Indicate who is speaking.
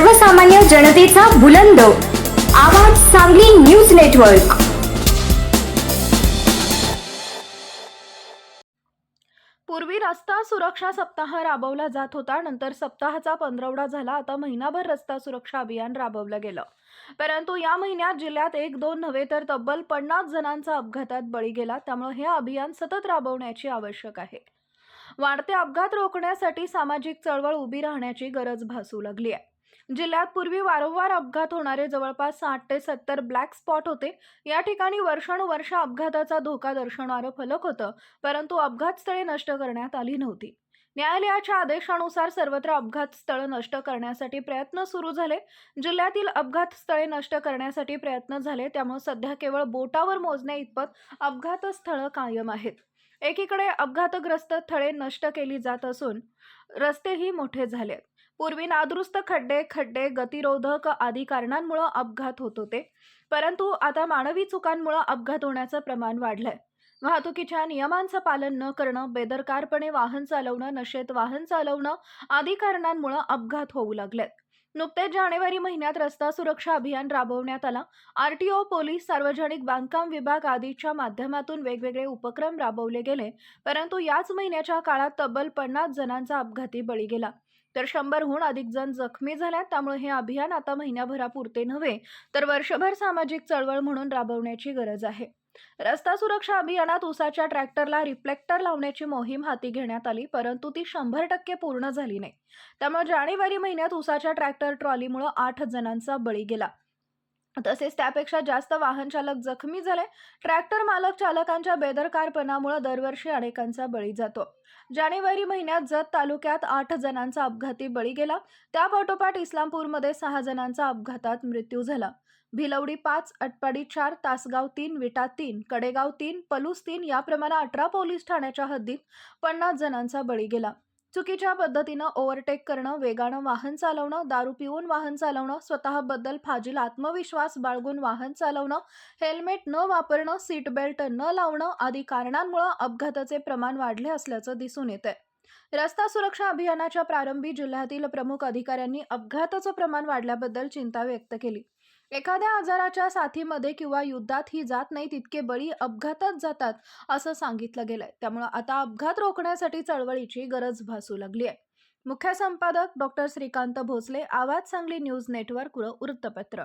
Speaker 1: सर्वसामान्य जनतेचा बुलंद. आवाज सांगली न्यूज नेटवर्क.
Speaker 2: पूर्वी रस्ता सुरक्षा सप्ताह राबवला जात होता नंतर सप्ताहाचा पंधरवडा झाला आता महिनाभर रस्ता सुरक्षा अभियान राबवलं गेलं. परंतु या महिन्यात जिल्ह्यात एक दोन नव्हे तर तब्बल पन्नास जणांचा अपघातात बळी गेला त्यामुळे हे अभियान सतत राबवण्याची आवश्यक आहे. वाढते अपघात रोखण्यासाठी सामाजिक चळवळ उभी राहण्याची गरज भासू लागली आहे. जिल्ह्यात पूर्वी वारंवार अपघात होणारे जवळपास साठ ते सत्तर ब्लॅक स्पॉट होते. या ठिकाणी वर्षानुवर्ष अपघाताचा धोका दर्शवणारं फलक होतं परंतु अपघात स्थळे नष्ट करण्यात आली नव्हती. न्यायालयाच्या आदेशानुसार सर्वत्र अपघात स्थळ नष्ट करण्यासाठी प्रयत्न सुरू झाले. जिल्ह्यातील अपघात स्थळे नष्ट करण्यासाठी प्रयत्न झाले त्यामुळे सध्या केवळ बोटावर मोजण्या इतपत अपघात स्थळं कायम आहेत. एकीकडे अपघातग्रस्त स्थळे नष्ट केली जात असून रस्तेही मोठे झाले पूर्वी नादुरुस्त खड्डे खड्डे गतिरोधक आदी कारणांमुळे अपघात होत होते. परंतु आता मानवी चुकांमुळे अपघात होण्याचं प्रमाण वाढलंय. वाहतुकीच्या नियमांचं पालन न करणं बेदरकारपणे वाहन चालवणं नशेत वाहन चालवणं आदी कारणांमुळे अपघात होऊ लागलेत नुकतेच जानेवारी महिन्यात रस्ता सुरक्षा अभियान राबवण्यात आला. आरटीओ पोलीस सार्वजनिक बांधकाम विभाग आदीच्या माध्यमातून वेगवेगळे उपक्रम राबवले गेले. परंतु याच महिन्याच्या काळात तब्बल पन्नास जणांचा अपघाती बळी गेला. तर शंभरहून अधिक जण जखमी झाल्यात. त्यामुळे हे अभियान आता महिन्याभरापुरते नव्हे तर वर्षभर सामाजिक चळवळ म्हणून राबवण्याची गरज आहे. रस्ता सुरक्षा अभियानात उसाच्या ट्रॅक्टरला रिफ्लेक्टर लावण्याची मोहीम हाती घेण्यात आली परंतु ती शंभर टक्के पूर्ण झाली नाही. त्यामुळे जानेवारी महिन्यात उसाच्या ट्रॅक्टर ट्रॉलीमुळे आठ जणांचा बळी गेला. तसेच त्यापेक्षा जास्त वाहन चालक जखमी झाले ट्रॅक्टर मालक चालकांच्या बेदरकारपणामुळे दरवर्षी अनेकांचा बळी जातो. जानेवारी महिन्यात जत तालुक्यात आठ जणांचा अपघाती बळी गेला त्यापाठोपाठ इस्लामपूरमध्ये सहा जणांचा अपघातात मृत्यू झाला. भिलवडी पाच अटपाडी चार तासगाव तीन विटा तीन कडेगाव तीन पलूस तीन याप्रमाणे अठरा पोलीस ठाण्याच्या हद्दीत पन्नास जणांचा बळी गेला. चुकीच्या पद्धतीनं ओव्हरटेक करणं वेगानं वाहन चालवणं दारू पिऊन वाहन चालवणं स्वतःबद्दल फाजील आत्मविश्वास बाळगून वाहन चालवणं हेल्मेट न वापरणं सीट बेल्ट न लावणं आदी कारणांमुळे अपघाताचे प्रमाण वाढले असल्याचं दिसून येतंय. आहे रस्ता सुरक्षा अभियानाच्या प्रारंभी जिल्ह्यातील प्रमुख अधिकाऱ्यांनी अपघाताचं प्रमाण वाढल्याबद्दल चिंता व्यक्त केली. एखाद्या आजाराच्या साथीमध्ये किंवा युद्धात ही जात नाही तितके बळी अपघातात जातात असं सांगितलं गेलंय. त्यामुळे आता अपघात रोखण्यासाठी चळवळीची गरज भासू लागली आहे. मुख्य संपादक डॉक्टर श्रीकांत भोसले आवाज सांगली न्यूज नेटवर्क वृत्तपत्र.